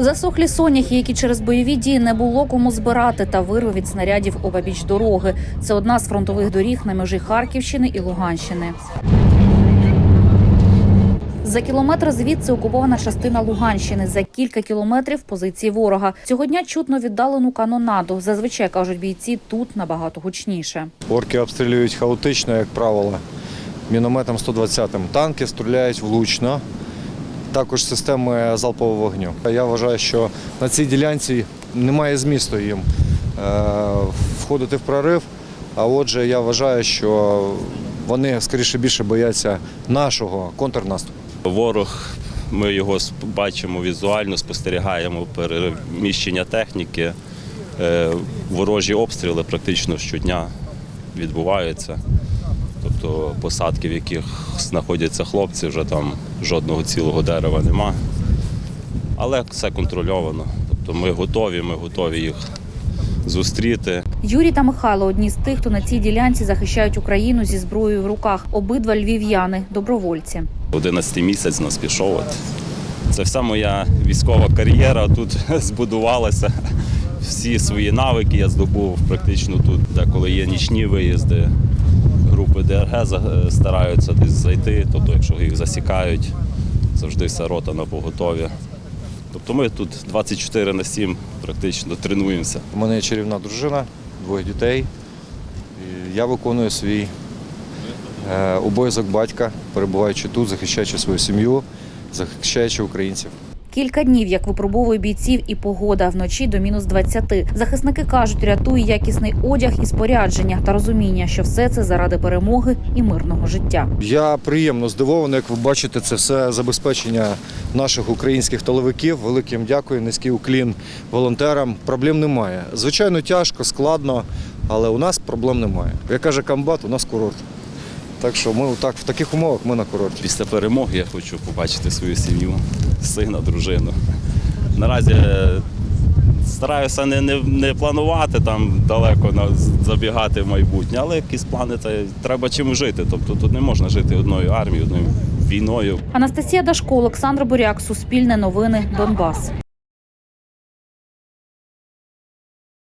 Засохлі соняхи, які через бойові дії не було кому збирати, та вирви від снарядів обабіч дороги. Це одна з фронтових доріг на межі Харківщини і Луганщини. За кілометр звідси окупована частина Луганщини. За кілька кілометрів позиції ворога. Цього дня чутно віддалену канонаду. Зазвичай кажуть бійці тут набагато гучніше. Орки обстрілюють хаотично, як правило, мінометом 120-м. Танки стріляють влучно, також системи залпового вогню. Я вважаю, що на цій ділянці немає змісту їм е, входити в прорив. А отже, я вважаю, що вони скоріше більше бояться нашого контрнаступу. Ворог, ми його бачимо візуально, спостерігаємо переміщення техніки. Е, Ворожі обстріли практично щодня відбуваються. Тобто посадки, в яких знаходяться хлопці, вже там жодного цілого дерева нема. Але все контрольовано. Тобто ми готові, ми готові їх зустріти. Юрій та Михайло одні з тих, хто на цій ділянці захищають Україну зі зброєю в руках. Обидва львів'яни, добровольці. 11 місяць нас пішов. От. Це вся моя військова кар'єра тут збудувалася. Всі свої навики я здобув практично тут, де коли є нічні виїзди. Групи ДРГ стараються десь зайти, тобто, якщо їх засікають, завжди вся рота на поготові. Тобто ми тут 24 на 7 практично тренуємося. У мене чарівна дружина, двоє дітей. Я виконую свій е, обов'язок батька, перебуваючи тут, захищаючи свою сім'ю, захищаючи українців. Кілька днів, як випробовує бійців і погода вночі до мінус 20. Захисники кажуть, рятує якісний одяг і спорядження та розуміння, що все це заради перемоги і мирного життя. Я приємно здивований, як ви бачите, це все забезпечення наших українських толовиків. Великим дякую, низький уклін волонтерам. Проблем немає. Звичайно, тяжко, складно, але у нас проблем немає. Як каже комбат, у нас курорт. Так що ми так, в таких умовах ми на курорті. Після перемоги я хочу побачити свою сім'ю, сина, дружину. Наразі е, стараюся не, не, не планувати там далеко на, забігати в майбутнє, але якісь плани це треба чим жити. Тобто тут не можна жити одною армією, одною війною. Анастасія Дашко, Олександр Буряк, Суспільне новини, Донбас.